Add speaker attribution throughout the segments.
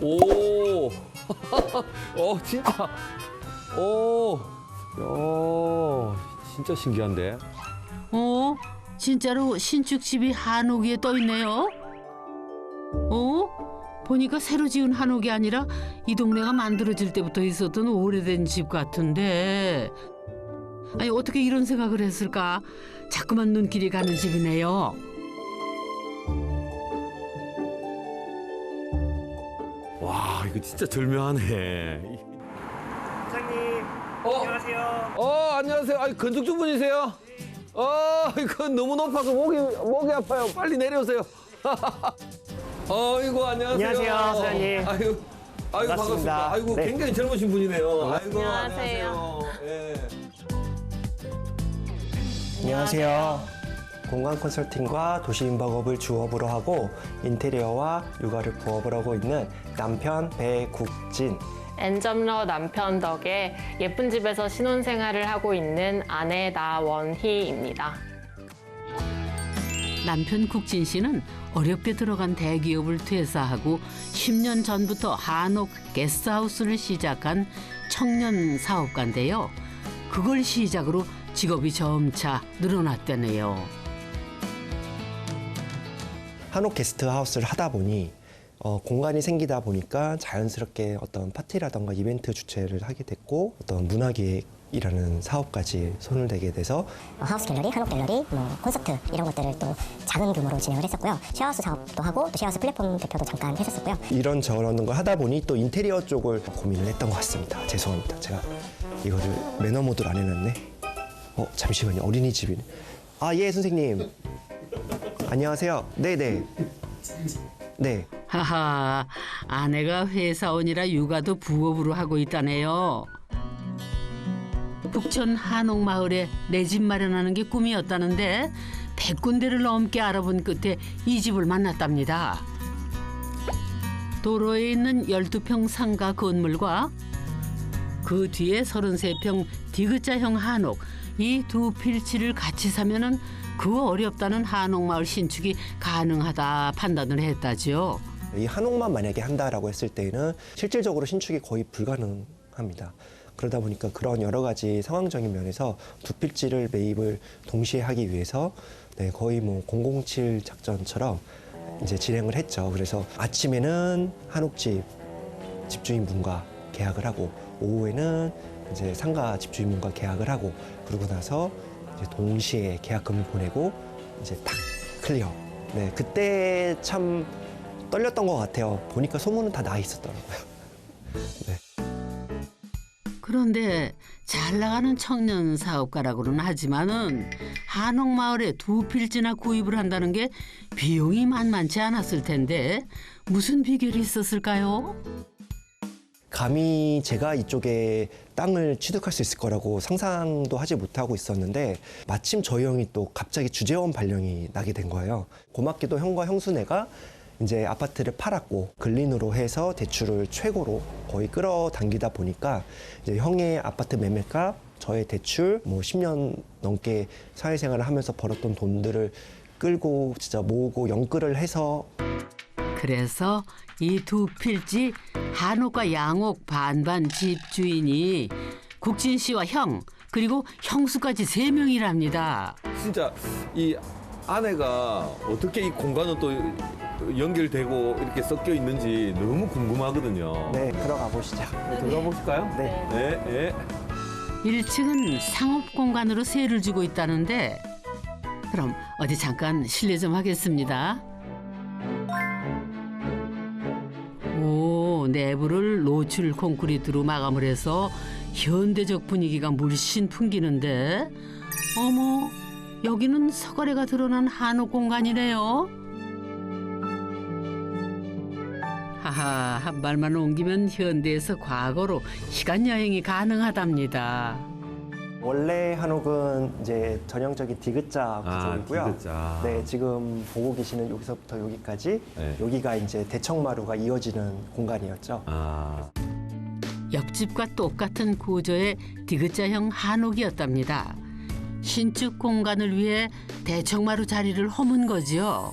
Speaker 1: 오. 어, 진짜. 오. 야, 진짜 신기한데.
Speaker 2: 어? 진짜로 신축집이 한옥위에 떠 있네요. 어? 보니까 새로 지은 한옥이 아니라 이 동네가 만들어질 때부터 있었던 오래된 집 같은데. 아니 어떻게 이런 생각을 했을까? 자꾸만 눈길이 가는 집이네요.
Speaker 1: 이거 진짜 절묘하네.
Speaker 3: 사장님
Speaker 1: 어,
Speaker 3: 안녕하세요.
Speaker 1: 어, 안녕하세요. 아니, 건축주 분이세요? 어, 이거 너무 높아서 목이, 목이 아파요. 빨리 내려오세요. 어, 이거 안녕하세요.
Speaker 3: 안녕하세요, 사장님.
Speaker 1: 아유, 아유, 반갑습니다.
Speaker 3: 반갑습니다.
Speaker 1: 아이고,
Speaker 3: 네.
Speaker 1: 굉장히 젊으신 분이네요. 아이고,
Speaker 4: 안녕하세요.
Speaker 1: 안녕하세요. 예.
Speaker 3: 안녕하세요. 공간 컨설팅과 도시인박업을 주업으로 하고 인테리어와 육아를 부업을 하고 있는 남편 배국진.
Speaker 4: 엔점러 남편 덕에 예쁜 집에서 신혼생활을 하고 있는 아내 나원희입니다.
Speaker 2: 남편 국진 씨는 어렵게 들어간 대기업을 퇴사하고 10년 전부터 한옥 게스트하우스를 시작한 청년 사업가인데요. 그걸 시작으로 직업이 점차 늘어났다네요.
Speaker 3: 한옥 게스트하우스를 하다 보니 어, 공간이 생기다 보니까 자연스럽게 어떤 파티라던가 이벤트 주최를 하게 됐고 어떤 문화기획이라는 사업까지 손을 대게 돼서
Speaker 5: 어, 하우스 갤러리, 한옥 갤러리, 뭐 콘서트 이런 것들을 또 작은 규모로 진행을 했었고요. 쉐어하우스 사업도 하고 또 쉐어하우스 플랫폼 대표도 잠깐 했었었고요.
Speaker 3: 이런 저런 걸 하다 보니 또 인테리어 쪽을 고민을 했던 것 같습니다. 죄송합니다. 제가 이거를 매너 모드로 안 해놨네. 어 잠시만요. 어린이집이네. 아예 선생님. 안녕하세요. 네네. 네.
Speaker 2: 하하, 아내가 회사원이라 육아도 부업으로 하고 있다네요. 북천 한옥마을에 내 집 마련하는 게 꿈이었다는데 100군데를 넘게 알아본 끝에 이 집을 만났답니다. 도로에 있는 12평 상가 건물과 그 뒤에 33평 디귿자형 한옥 이 두 필지를 같이 사면은 그 어렵다는 한옥마을 신축이 가능하다 판단을 했다지요.
Speaker 3: 이 한옥만 만약에 한다라고 했을 때는 실질적으로 신축이 거의 불가능합니다. 그러다 보니까 그런 여러 가지 상황적인 면에서 두 필지를 매입을 동시에 하기 위해서 네, 거의 뭐 007 작전처럼 이제 진행을 했죠. 그래서 아침에는 한옥집 집주인분과 계약을 하고 오후에는 이제 상가 집주인분과 계약을 하고 그러고 나서 동시에 계약금을 보내고 이제 딱 클리어. 네, 그때 참 떨렸던 것 같아요. 보니까 소문은 다 나 있었더라고요. 네.
Speaker 2: 그런데 잘 나가는 청년 사업가라고는 하지만은 한옥마을에 두 필지나 구입을 한다는 게 비용이 만만치 않았을 텐데 무슨 비결이 있었을까요?
Speaker 3: 감히 제가 이쪽에 땅을 취득할 수 있을 거라고 상상도 하지 못하고 있었는데 마침 저희 형이 또 갑자기 주재원 발령이 나게 된 거예요. 고맙게도 형과 형수네가 이제 아파트를 팔았고 근린으로 해서 대출을 최고로 거의 끌어당기다 보니까 이제 형의 아파트 매매값, 저의 대출 뭐 10년 넘게 사회생활을 하면서 벌었던 돈들을 끌고 진짜 모으고 연끌을 해서
Speaker 2: 그래서 이 두 필지 한옥과 양옥 반반 집주인이 국진 씨와 형 그리고 형수까지 세 명이랍니다.
Speaker 1: 진짜 이 아내가 어떻게 이 공간은 또 연결되고 이렇게 섞여 있는지 너무 궁금하거든요.
Speaker 3: 네 들어가 보시죠.
Speaker 1: 들어가 보실까요?
Speaker 3: 네.
Speaker 1: 네, 네.
Speaker 2: 1층은 상업 공간으로 세를 주고 있다는데 그럼 어디 잠깐 실례 좀 하겠습니다. 오, 내부를 노출 콘크리트로 마감을 해서 현대적 분위기가 물씬 풍기는데 어머, 여기는 서거래가 드러난 한옥 공간이네요. 하하, 한 발만 옮기면 현대에서 과거로 시간 여행이 가능하답니다.
Speaker 3: 원래 한옥은 이제 전형적인 디귿자
Speaker 1: 아,
Speaker 3: 구조이고요.
Speaker 1: 디귿자.
Speaker 3: 네, 지금 보고 계시는 여기서부터 여기까지
Speaker 1: 네.
Speaker 3: 여기가 이제 대청마루가 이어지는 공간이었죠.
Speaker 1: 아,
Speaker 2: 옆집과 똑같은 구조의 디귿자형 한옥이었답니다. 신축 공간을 위해 대청마루 자리를 허문 거지요.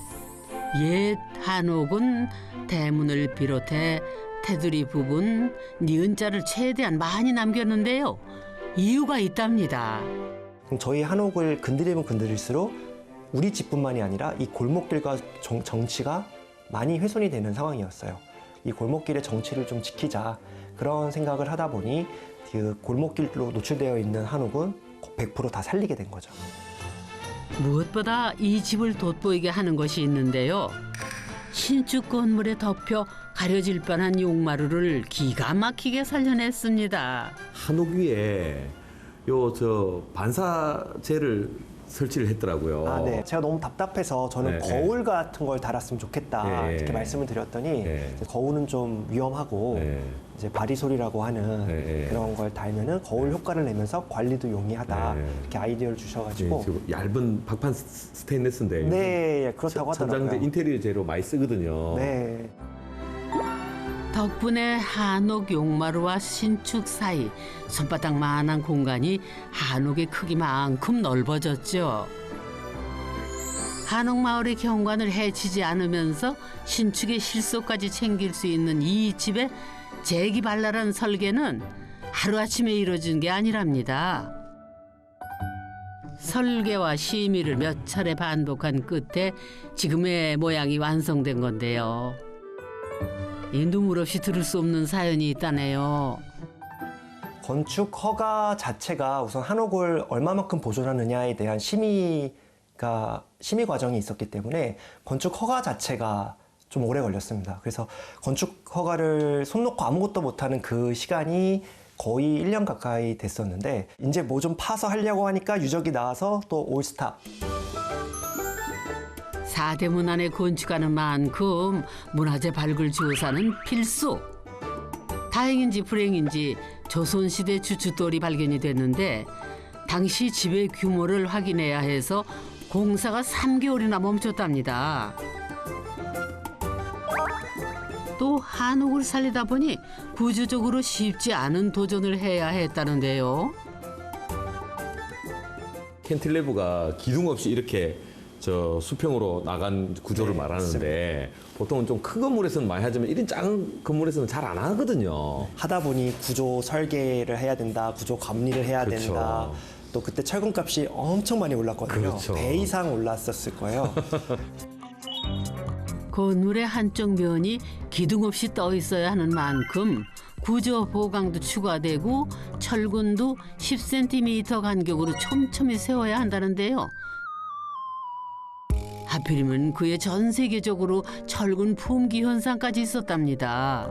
Speaker 2: 옛 한옥은 대문을 비롯해 테두리 부분 니은자를 최대한 많이 남겼는데요. 이유가 있답니다.
Speaker 3: 저희 한옥을 건드리면 건드릴수록 우리 집뿐만이 아니라 이 골목길과 정, 정치가 많이 훼손이 되는 상황이었어요. 이 골목길의 정치를 좀 지키자 그런 생각을 하다 보니 그 골목길로 노출되어 있는 한옥은 100%다 살리게 된 거죠.
Speaker 2: 무엇보다 이 집을 돋보이게 하는 것이 있는데요. 신축 건물에 덮여 가려질 뻔한 용마루를 기가 막히게 살려냈습니다.
Speaker 1: 한옥 위에 요 저 반사재를 설치를 했더라고요.
Speaker 3: 아, 네. 제가 너무 답답해서 저는
Speaker 1: 네,
Speaker 3: 거울 같은 걸 달았으면 좋겠다
Speaker 1: 네.
Speaker 3: 이렇게 말씀을 드렸더니
Speaker 1: 네.
Speaker 3: 거울은 좀 위험하고
Speaker 1: 네.
Speaker 3: 이제 바리솔이라고 하는
Speaker 1: 네, 네.
Speaker 3: 그런 걸 달면은 거울 효과를 내면서 관리도 용이하다
Speaker 1: 네.
Speaker 3: 이렇게 아이디어를
Speaker 1: 네,
Speaker 3: 주셔가지고
Speaker 1: 지금 얇은 박판 스- 스테인레스인데
Speaker 3: 네, 예, 그렇다고
Speaker 1: 천장재
Speaker 3: 하더라고요.
Speaker 1: 인테리어 재료 많이 쓰거든요.
Speaker 3: 네.
Speaker 2: 덕분에 한옥 용마루와 신축 사이 손바닥만한 공간이 한옥의 크기만큼 넓어졌죠. 한옥 마을의 경관을 해치지 않으면서 신축의 실속까지 챙길 수 있는 이 집의 재기발랄한 설계는 하루아침에 이루어진 게 아니랍니다. 설계와 심의를 몇 차례 반복한 끝에 지금의 모양이 완성된 건데요. 이 눈물 없이 들을 수 없는 사연이 있다네요.
Speaker 3: 건축 허가 자체가 우선 한옥을 얼마만큼 보존하느냐에 대한 심의가 심의 과정이 있었기 때문에 건축 허가 자체가 좀 오래 걸렸습니다. 그래서 건축 허가를 손 놓고 아무것도 못하는 그 시간이 거의 1년 가까이 됐었는데 이제 뭐 좀 파서 하려고 하니까 유적이 나와서 또 올스탑
Speaker 2: 사대문 안에 건축하는 만큼 문화재 발굴 조사는 필수. 다행인지 불행인지 조선시대 주춧돌이 발견이 됐는데 당시 집의 규모를 확인해야 해서 공사가 3개월이나 멈췄답니다. 또 한옥을 살리다 보니 구조적으로 쉽지 않은 도전을 해야 했다는데요.
Speaker 1: 캔틸레브가 기둥 없이 이렇게 저 수평으로 나간 구조를
Speaker 3: 네,
Speaker 1: 말하는데 보통은 좀 큰 건물에서는 많이 하지만 이런 작은 건물에서는 잘 안 하거든요.
Speaker 3: 하다 보니 구조 설계를 해야 된다, 구조 감리를 해야
Speaker 1: 그렇죠.
Speaker 3: 된다. 또 그때 철근값이 엄청 많이 올랐거든요.
Speaker 1: 그렇죠.
Speaker 3: 배 이상 올랐었을 거예요.
Speaker 2: 건물의 한쪽 면이 기둥 없이 떠 있어야 하는 만큼 구조 보강도 추가되고 철근도 10cm 간격으로 촘촘히 세워야 한다는데요. 하필이면 그의 전 세계적으로 철근 품귀 현상까지 있었답니다.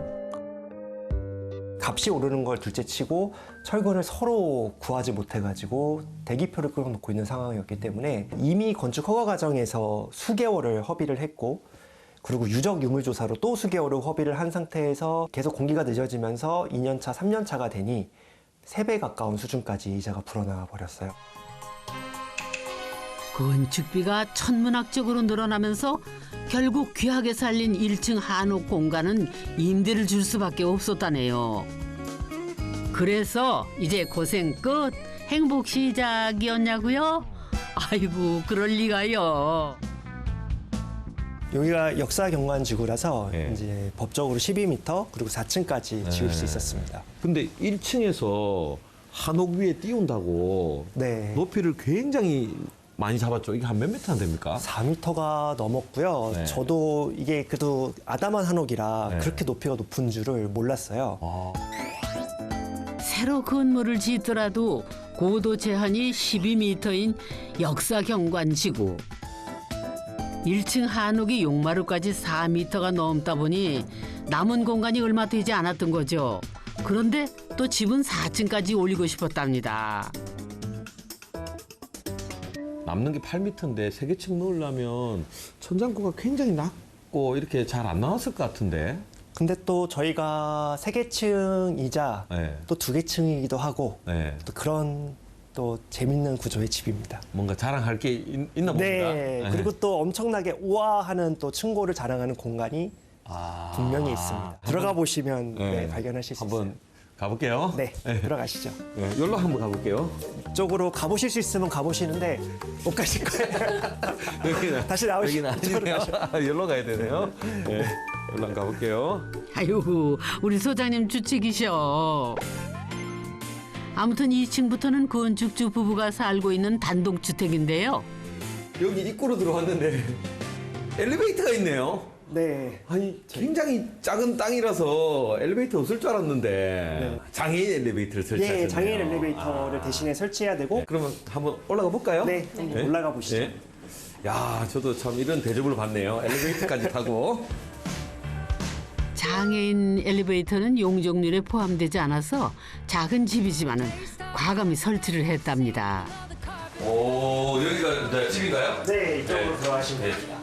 Speaker 3: 값이 오르는 걸 둘째치고 철근을 서로 구하지 못해가지고 대기표를 끌어놓고 있는 상황이었기 때문에 이미 건축 허가 과정에서 수개월을 허비를 했고 그리고 유적 유물 조사로 또 수개월을 허비를 한 상태에서 계속 공기가 늦어지면서 2년차, 3년차가 되니 3배 가까운 수준까지 이자가 불어나와 버렸어요.
Speaker 2: 건축비가 천문학적으로 늘어나면서 결국 귀하게 살린 1층 한옥 공간은 임대를 줄 수밖에 없었다네요. 그래서 이제 고생 끝, 행복 시작이었냐고요? 아이고 그럴 리가요.
Speaker 3: 여기가 역사 경관 지구라서
Speaker 1: 네.
Speaker 3: 이제 법적으로 12m 그리고 4층까지 지을 수
Speaker 1: 네.
Speaker 3: 있었습니다.
Speaker 1: 근데 1층에서 한옥 위에 띄운다고
Speaker 3: 네.
Speaker 1: 높이를 굉장히 많이 잡았죠. 이게 한 몇 미터 안 됩니까?
Speaker 3: 4m가 넘었고요.
Speaker 1: 네.
Speaker 3: 저도 이게 그래도 아담한 한옥이라
Speaker 1: 네.
Speaker 3: 그렇게 높이가 높은 줄을 몰랐어요.
Speaker 1: 아,
Speaker 2: 새로 건물을 짓더라도 고도 제한이 12m인 역사 경관 지구. 1층 한옥이 용마루까지 4m가 넘다 보니 남은 공간이 얼마 되지 않았던 거죠. 그런데 또 집은 4층까지 올리고 싶었답니다.
Speaker 1: 남는 게 8미터인데 세 개 층 넣으려면 천장고가 굉장히 낮고 이렇게 잘 안 나왔을 것 같은데.
Speaker 3: 근데 또 저희가 세 개층이자
Speaker 1: 네.
Speaker 3: 또 두 개층이기도 하고
Speaker 1: 네.
Speaker 3: 또 그런 또 재밌는 구조의 집입니다.
Speaker 1: 뭔가 자랑할 게 있, 나 봅니다.
Speaker 3: 네. 그리고 또 엄청나게 우아하는 또 층고를 자랑하는 공간이
Speaker 1: 아,
Speaker 3: 분명히 있습니다. 들어가 보시면
Speaker 1: 네.
Speaker 3: 네, 발견하실 수 있어요.
Speaker 1: 한번 가볼게요.
Speaker 3: 네, 들어가시죠.
Speaker 1: 네, 여기로 한번 가볼게요.
Speaker 3: 이쪽으로 가보실 수 있으면 가보시는데 못 가실 거예요.
Speaker 1: 여기는
Speaker 3: 다시 나오시-
Speaker 1: 여기는 아니네요. 여기로 가야 되네요. 네. 올라가 볼게요.
Speaker 2: 아유, 우리 소장님 주책이셔. 아무튼 2층부터는 건축주 부부가 살고 있는 단독주택인데요.
Speaker 1: 여기 입구로 들어왔는데 엘리베이터가 있네요.
Speaker 3: 네.
Speaker 1: 아니 굉장히 작은 땅이라서 엘리베이터 없을 줄 알았는데 장애인 엘리베이터를 설치하셨네요.
Speaker 6: 예, 장애인 엘리베이터를 대신에 설치해야 되고
Speaker 1: 그러면 한번 올라가 볼까요?
Speaker 6: 네, 한번 올라가 보시죠.
Speaker 1: 네. 야, 저도 참 이런 대접을 받네요. 엘리베이터까지 타고.
Speaker 2: 장애인 엘리베이터는 용적률에 포함되지 않아서 작은 집이지만은 과감히 설치를 했답니다.
Speaker 1: 오, 여기가 네, 집인가요?
Speaker 6: 네, 이쪽으로
Speaker 1: 네.
Speaker 6: 들어가시면
Speaker 1: 네.
Speaker 6: 됩니다.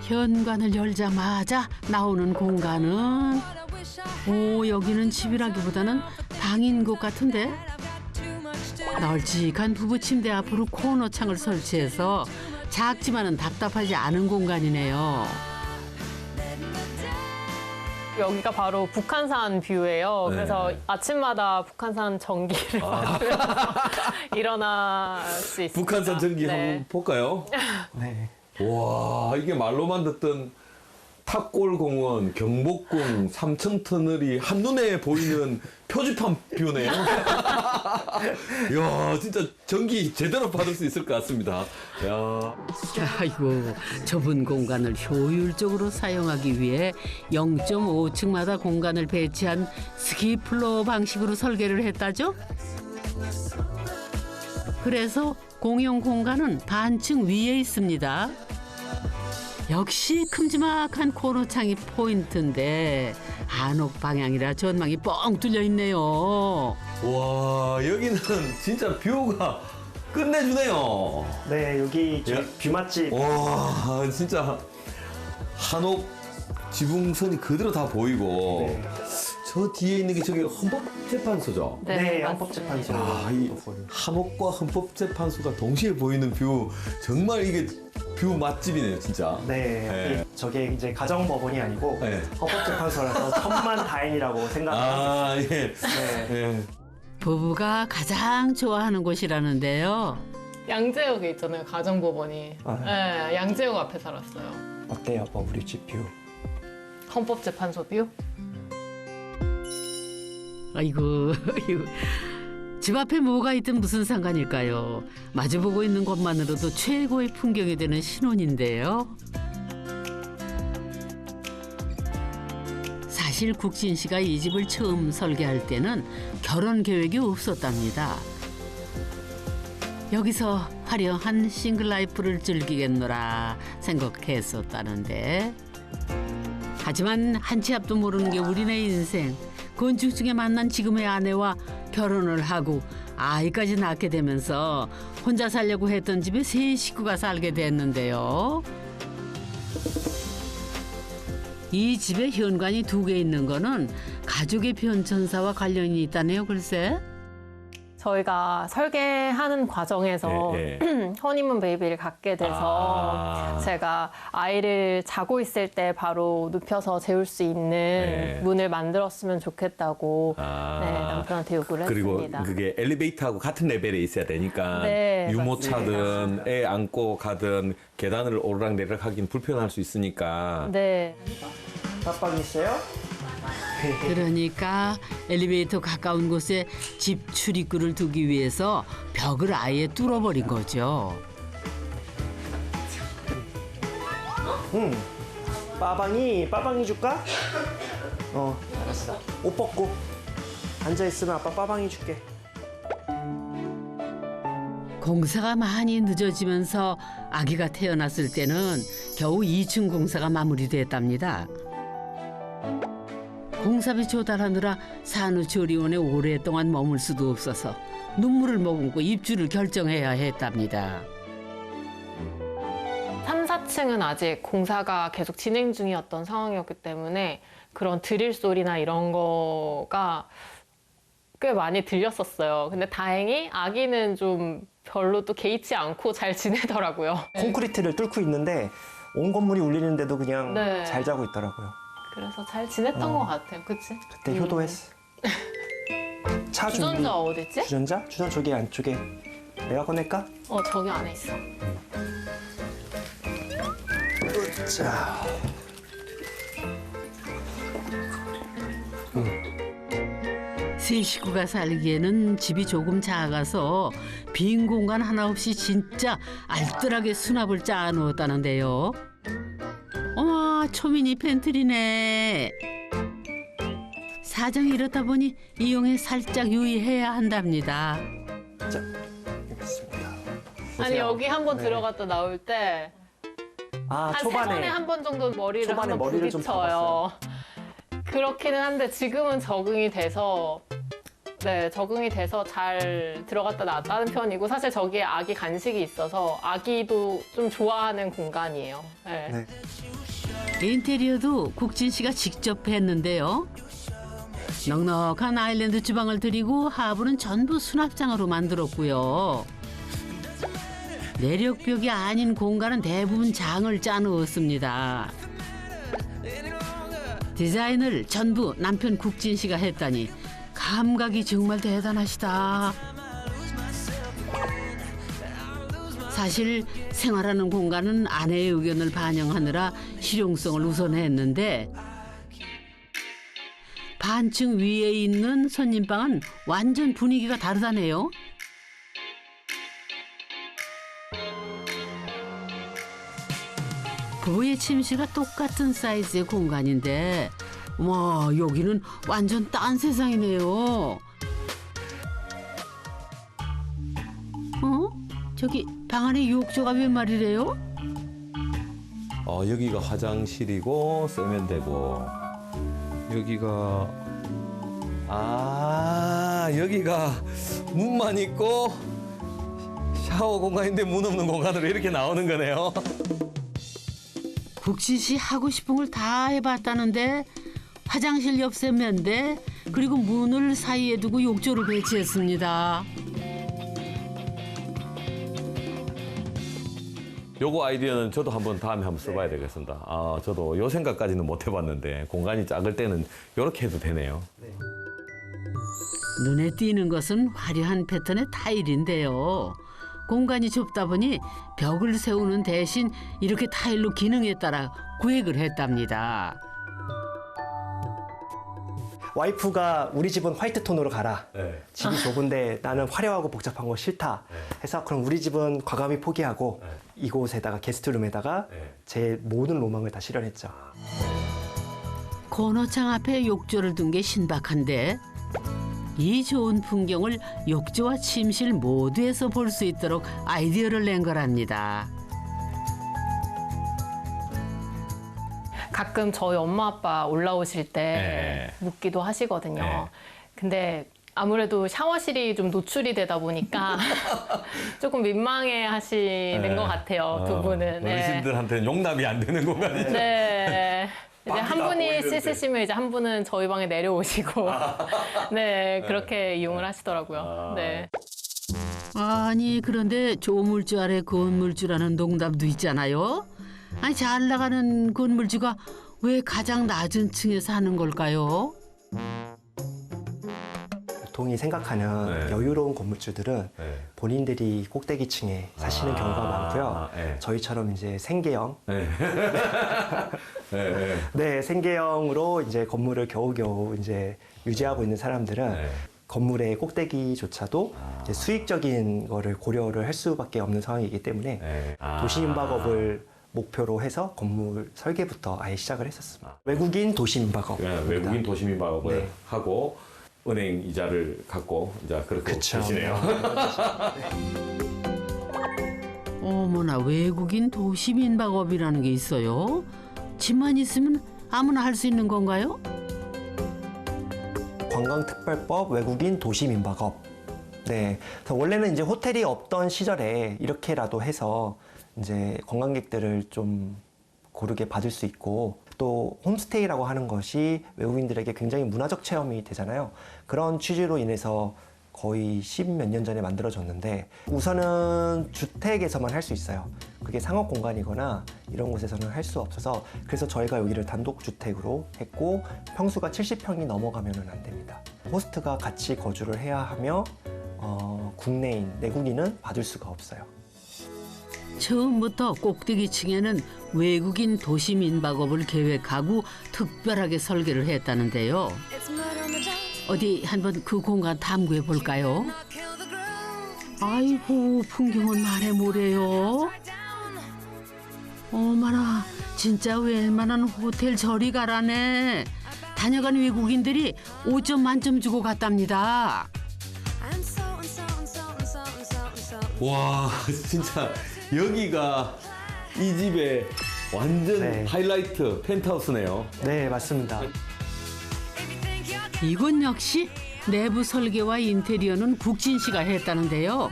Speaker 2: 현관을 열자마자 나오는 공간은 오 여기는 집이라기보다는 방인 것 같은데 널찍한 부부 침대 앞으로 코너 창을 설치해서 작지만은 답답하지 않은 공간이네요.
Speaker 4: 여기가 바로 북한산 뷰예요.
Speaker 1: 네.
Speaker 4: 그래서 아침마다 북한산 전기를 맞으면서 일어날 수 있습니다.
Speaker 1: 북한산 전기
Speaker 4: 네.
Speaker 1: 한번 볼까요?
Speaker 6: 네.
Speaker 1: 와, 이게 말로만 듣던 탑골공원, 경복궁, 삼청터널이 한눈에 보이는 표지판 뷰네요. 이야, 진짜 전기 제대로 받을 수 있을 것 같습니다. 야.
Speaker 2: 아이고 좁은 공간을 효율적으로 사용하기 위해 0.5층마다 공간을 배치한 스키 플로 방식으로 설계를 했다죠. 그래서 공용 공간은 반층 위에 있습니다. 역시 큼지막한 코너창이 포인트인데 한옥 방향이라 전망이 뻥 뚫려 있네요.
Speaker 1: 와, 여기는 진짜 뷰가 끝내주네요.
Speaker 6: 네, 여기 저희
Speaker 1: 예.
Speaker 6: 뷰 맛집
Speaker 1: 와, 진짜 한옥 지붕선이 그대로 다 보이고
Speaker 6: 네.
Speaker 1: 저 뒤에 있는 게 저기 헌법재판소죠.
Speaker 4: 네,
Speaker 6: 네. 헌법재판소.
Speaker 1: 아, 이 한옥과 헌법재판소가 동시에 보이는 뷰 정말 이게 뷰 맛집이네요, 진짜.
Speaker 6: 네,
Speaker 1: 네.
Speaker 6: 이- 저게 이제 가정법원이 아니고
Speaker 1: 네.
Speaker 6: 헌법재판소라서 천만 다행이라고 생각합니다.
Speaker 1: 아, 예.
Speaker 6: 네.
Speaker 1: 예.
Speaker 2: 부부가 가장 좋아하는 곳이라는데요.
Speaker 4: 양재역에 있잖아요, 가정법원이.
Speaker 6: 아.
Speaker 4: 네, 양재역 앞에 살았어요.
Speaker 3: 어때요, 뭐 우리 집 뷰?
Speaker 4: 헌법재판소 뷰?
Speaker 2: 아이고, 아이고. 집 앞에 뭐가 있든 무슨 상관일까요? 마주보고 있는 것만으로도 최고의 풍경이 되는 신혼인데요. 사실 국진 씨가 이 집을 처음 설계할 때는 결혼 계획이 없었답니다. 여기서 화려한 싱글 라이프를 즐기겠노라 생각했었다는데 하지만 한 치 앞도 모르는 게 우리네 인생. 건축 중에 만난 지금의 아내와 결혼을 하고 아이까지 낳게 되면서 혼자 살려고 했던 집에 세 식구가 살게 됐는데요. 이 집에 현관이 두 개 있는 거는 가족의 변천사와 관련이 있다네요, 글쎄.
Speaker 4: 저희가 설계하는 과정에서
Speaker 1: 예, 예.
Speaker 4: 허니문 베이비를 갖게 돼서
Speaker 1: 아.
Speaker 4: 제가 아이를 자고 있을 때 바로 눕혀서 재울 수 있는
Speaker 1: 네.
Speaker 4: 문을 만들었으면 좋겠다고
Speaker 1: 아.
Speaker 4: 네, 남편한테 요구를
Speaker 1: 그리고
Speaker 4: 했습니다.
Speaker 1: 그게 엘리베이터하고 같은 레벨에 있어야 되니까
Speaker 4: 네,
Speaker 1: 유모차든 애 안고 가든 계단을 오르락 내리락 하긴 불편할 수 있으니까
Speaker 4: 네.
Speaker 6: 깜빡 있어요?
Speaker 2: 그러니까 엘리베이터 가까운 곳에 집 출입구를 두기 위해서 벽을 아예 뚫어버린 거죠.
Speaker 6: 응. 빠방이 빠방이 줄까? 어, 알았어. 옷 벗고 앉아 있으면 아빠 빠방이 줄게.
Speaker 2: 공사가 많이 늦어지면서 아기가 태어났을 때는 겨우 2층 공사가 마무리됐답니다. 공사비 조달하느라 산후조리원에 오랫동안 머물 수도 없어서 눈물을 머금고 입주를 결정해야 했답니다.
Speaker 4: 3, 4층은 아직 공사가 계속 진행 중이었던 상황이었기 때문에 그런 드릴 소리나 이런 거가 꽤 많이 들렸었어요. 근데 다행히 아기는 좀 별로 또 개의치 않고 잘 지내더라고요.
Speaker 6: 콘크리트를 뚫고 있는데 온 건물이 울리는데도 그냥
Speaker 4: 네.
Speaker 6: 잘 자고 있더라고요.
Speaker 4: 그래서 잘 지냈던 것 같아요. 그치?
Speaker 6: 그때
Speaker 4: 음.
Speaker 6: 효도했어. 차 준비.
Speaker 4: 주전자 어딨지?
Speaker 6: 주전자? 주전 저기 안쪽에. 내가 꺼낼까?
Speaker 4: 어, 저기 안에 있어.
Speaker 3: 자,
Speaker 2: 세 식구가 살기에는 집이 조금 작아서 빈 공간 하나 없이 진짜 알뜰하게 수납을 짜 놓았다는데요. 초미니 팬트리네. 사정이 이렇다 보니 이용에 살짝 유의해야 한답니다.
Speaker 3: 자, 여기 있습니다.
Speaker 4: 아니
Speaker 3: 보세요.
Speaker 4: 여기 한번
Speaker 3: 네.
Speaker 4: 들어갔다 나올 때
Speaker 3: 아,
Speaker 4: 한세
Speaker 3: 초반에
Speaker 4: 번에 한 번 정도 머리를
Speaker 3: 초반에
Speaker 4: 한번
Speaker 3: 머리를 좀
Speaker 4: 부딪혀요. 그렇기는 한데 지금은 적응이 돼서 네 적응이 돼서 잘 들어갔다 나왔다 하는 편이고 사실 저기에 아기 간식이 있어서 아기도 좀 좋아하는 공간이에요. 네.
Speaker 3: 네.
Speaker 2: 인테리어도 국진 씨가 직접 했는데요. 넉넉한 아일랜드 주방을 들이고 하부는 전부 수납장으로 만들었고요. 내력벽이 아닌 공간은 대부분 장을 짜놓았습니다. 디자인을 전부 남편 국진 씨가 했다니 감각이 정말 대단하시다. 사실 생활하는 공간은 아내의 의견을 반영하느라 실용성을 우선했는데 반층 위에 있는 손님방은 완전 분위기가 다르다네요. 부부의 침실과 똑같은 사이즈의 공간인데 와 여기는 완전 딴 세상이네요. 저기 방 안에 욕조가 웬 말이래요?
Speaker 1: 어, 여기가 화장실이고 세면대고 여기가 아 여기가 문만 있고 샤워 공간인데 문 없는 공간으로 이렇게 나오는 거네요.
Speaker 2: 국진 씨 하고 싶은 걸 다 해봤다는데 화장실 옆 세면대 그리고 문을 사이에 두고 욕조를 배치했습니다.
Speaker 1: 요거 아이디어는 저도 한번 다음에 한번 써봐야 되겠습니다. 아, 저도 요 생각까지는 못 해봤는데 공간이 작을 때는 이렇게 해도 되네요.
Speaker 2: 눈에 띄는 것은 화려한 패턴의 타일인데요. 공간이 좁다 보니 벽을 세우는 대신 이렇게 타일로 기능에 따라 구획을 했답니다.
Speaker 3: 와이프가 우리 집은 화이트 톤으로 가라.
Speaker 1: 네.
Speaker 3: 집이 좁은데 나는 화려하고 복잡한 거 싫다. 해서 그럼 우리 집은 과감히 포기하고 이곳에다가 게스트룸에다가
Speaker 1: 네.
Speaker 3: 제 모든 로망을 다 실현했죠.
Speaker 2: 코너창 앞에 욕조를 둔 게 신박한데 이 좋은 풍경을 욕조와 침실 모두에서 볼 수 있도록 아이디어를 낸 거랍니다.
Speaker 4: 가끔 저희 엄마 아빠 올라오실 때
Speaker 1: 네.
Speaker 4: 묵기도 하시거든요.
Speaker 1: 네.
Speaker 4: 근데 아무래도 샤워실이 좀 노출이 되다 보니까 조금 민망해 하시는 것 같아요, 두 분은. 네.
Speaker 1: 네. 어르신들한테는 용납이 안 되는 공간이죠.
Speaker 4: 네. 이제
Speaker 1: 한다
Speaker 4: 분이. 씻으시면 이제 한 분은 저희 방에 내려오시고 네 그렇게 이용을 하시더라고요. 네.
Speaker 2: 아니 그런데 조물주 아래 건물주라는 농담도 있잖아요. 아니 잘 나가는 건물주가 왜 가장 낮은 층에 사는 걸까요?
Speaker 3: 보통이 생각하는
Speaker 1: 네.
Speaker 3: 여유로운 건물주들은
Speaker 1: 네.
Speaker 3: 본인들이 꼭대기층에 사시는
Speaker 1: 아,
Speaker 3: 경우가 많고요.
Speaker 1: 네.
Speaker 3: 저희처럼 이제 생계형,
Speaker 1: 네. 네, 네.
Speaker 3: 네 생계형으로 이제 건물을 겨우겨우 이제 유지하고 있는 사람들은
Speaker 1: 네.
Speaker 3: 건물의 꼭대기조차도
Speaker 1: 아.
Speaker 3: 이제 수익적인 거를 고려를 할 수밖에 없는 상황이기 때문에
Speaker 1: 네. 아.
Speaker 3: 도시민박업을 목표로 해서 건물 설계부터 아예 시작을 했었습니다. 외국인 도시민박업.
Speaker 1: 네, 외국인 도시민박업을
Speaker 3: 네.
Speaker 1: 하고 은행 이자를 갖고 이제 그렇게
Speaker 3: 그쵸.
Speaker 1: 계시네요.
Speaker 2: 어머나 외국인 도시민박업이라는 게 있어요. 집만 있으면 아무나 할 수 있는 건가요?
Speaker 3: 관광특별법 외국인 도시민박업. 네. 그래서 원래는 이제 호텔이 없던 시절에 이렇게라도 해서 이제 관광객들을 좀 고르게 받을 수 있고 또 홈스테이라고 하는 것이 외국인들에게 굉장히 문화적 체험이 되잖아요. 그런 취지로 인해서 거의 십 몇 년 전에 만들어졌는데 우선은 주택에서만 할 수 있어요. 그게 상업 공간이거나 이런 곳에서는 할 수 없어서 그래서 저희가 여기를 단독 주택으로 했고 평수가 70평이 넘어가면은 안 됩니다. 호스트가 같이 거주를 해야 하며 어, 국내인 내국인은 받을 수가 없어요.
Speaker 2: 처음부터 꼭대기층에는 외국인 도시 민 박업을 계획하고 특별하게 설계를 했다는데요. 어디 한번 그 공간 탐구해 볼까요? 아이고 풍경은 말해 뭐래요. 어머나 진짜 웬만한 호텔 저리 가라네. 다녀간 외국인들이 5점 만점 주고 갔답니다.
Speaker 1: 와 진짜 여기가 이 집의 완전
Speaker 3: 네.
Speaker 1: 하이라이트 펜트하우스네요.
Speaker 3: 네, 맞습니다.
Speaker 2: 이곳 역시 내부 설계와 인테리어는 국진 씨가 했다는데요.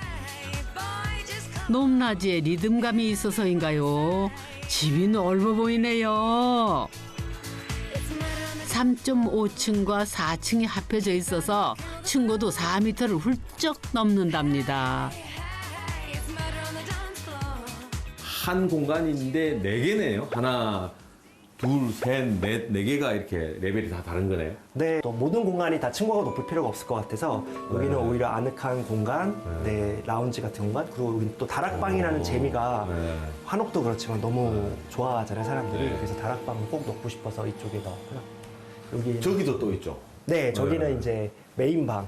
Speaker 2: 높낮이에 리듬감이 있어서인가요? 집이 넓어 보이네요. 3.5층과 4층이 합해져 있어서 층고도 4m를 훌쩍 넘는답니다.
Speaker 1: 한 공간인데 네 개네요. 하나, 둘, 셋, 넷, 네 개가 이렇게 레벨이 다 다른 거네요.
Speaker 3: 네, 또 모든 공간이 다 층고가 높을 필요가 없을 것 같아서 여기는
Speaker 1: 네.
Speaker 3: 오히려 아늑한 공간, 네, 라운지 같은 공간, 그리고 여기는 또 다락방이라는 재미가
Speaker 1: 네.
Speaker 3: 한옥도 그렇지만 너무 좋아하잖아요, 사람들이.
Speaker 1: 네.
Speaker 3: 그래서 다락방을 꼭 넣고 싶어서 이쪽에 넣었고요. 여기
Speaker 1: 저기도 또 있죠.
Speaker 3: 네, 저기는
Speaker 1: 네.
Speaker 3: 이제 메인 방.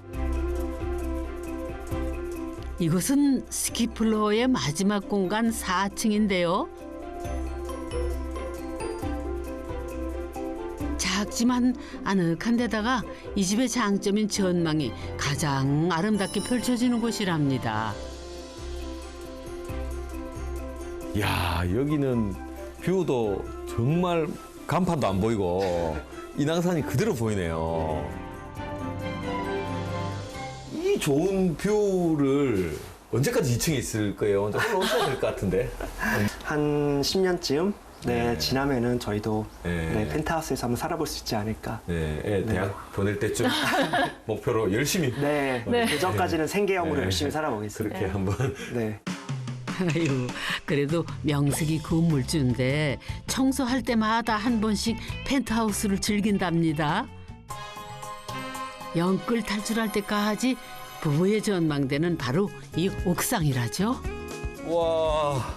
Speaker 2: 이곳은 스키플로어의 마지막 공간 4층인데요. 작지만 아늑한 데다가 이 집의 장점인 전망이 가장 아름답게 펼쳐지는 곳이랍니다.
Speaker 1: 야 여기는 뷰도 정말 간판도 안 보이고 인왕산이 그대로 보이네요. 이 좋은 뷰를 언제까지 2층에 있을 거예요? 혼자 올라오셔야 될 것 같은데.
Speaker 3: 한 10년쯤 네,
Speaker 1: 네.
Speaker 3: 지나면은 저희도
Speaker 1: 네.
Speaker 3: 네, 펜트하우스에서 한번 살아볼 수 있지 않을까.
Speaker 1: 네, 애 대학 보낼 때쯤 목표로 열심히
Speaker 3: 네, 그 전까지는 생계형으로
Speaker 1: 네.
Speaker 3: 열심히 살아보겠습니다.
Speaker 1: 그렇게 한번
Speaker 3: 네.
Speaker 2: 아유, 그래도 명색이 건물주인데 청소할 때마다 한 번씩 펜트하우스를 즐긴답니다. 영끌 탈출할 때까지 부부의 전망대는 바로 이 옥상이라죠.
Speaker 1: 와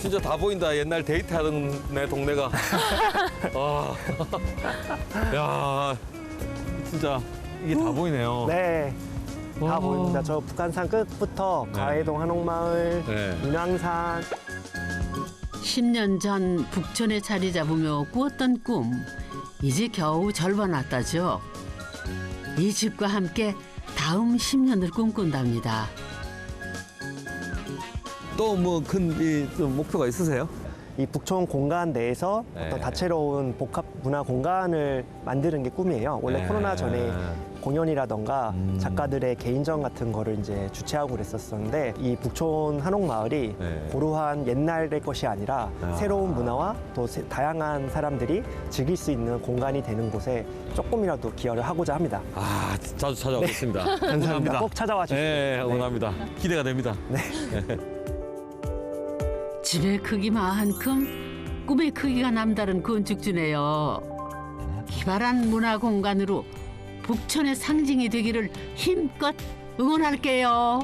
Speaker 1: 진짜 다 보인다 옛날 데이트하던 내 동네가 와, 야 진짜 이게 다 보이네요
Speaker 3: 네. 다
Speaker 1: 와.
Speaker 3: 보입니다. 저 북한산 끝부터
Speaker 1: 네.
Speaker 3: 가해동 한옥마을,
Speaker 1: 네.
Speaker 3: 인왕산,
Speaker 2: 10년 전 북촌에 자리 잡으며 꾸었던 꿈 이제 겨우 절반 왔다죠. 이 집과 함께 다음 10년을 꿈꾼답니다.
Speaker 1: 또 뭐 큰 목표가 있으세요?
Speaker 3: 이 북촌 공간 내에서
Speaker 1: 네.
Speaker 3: 어떤 다채로운 복합 문화 공간을 만드는 게 꿈이에요. 원래
Speaker 1: 네.
Speaker 3: 코로나 전에 공연이라던가
Speaker 1: 음.
Speaker 3: 작가들의 개인전 같은 거를 이제 주최하고 그랬었었는데 이 북촌 한옥마을이
Speaker 1: 네.
Speaker 3: 고루한 옛날의 것이 아니라
Speaker 1: 아.
Speaker 3: 새로운 문화와 또 세- 다양한 사람들이 즐길 수 있는 공간이 되는 곳에 조금이라도 기여를 하고자 합니다.
Speaker 1: 아 자주 찾아오겠습니다
Speaker 3: 감사합니다. 꼭 찾아와 주세요.
Speaker 1: 네, 응원합니다 기대가 됩니다
Speaker 2: 집의 크기만큼 꿈의 크기가 남다른 건축주네요. 기발한 문화 공간으로 북촌의 상징이 되기를 힘껏 응원할게요.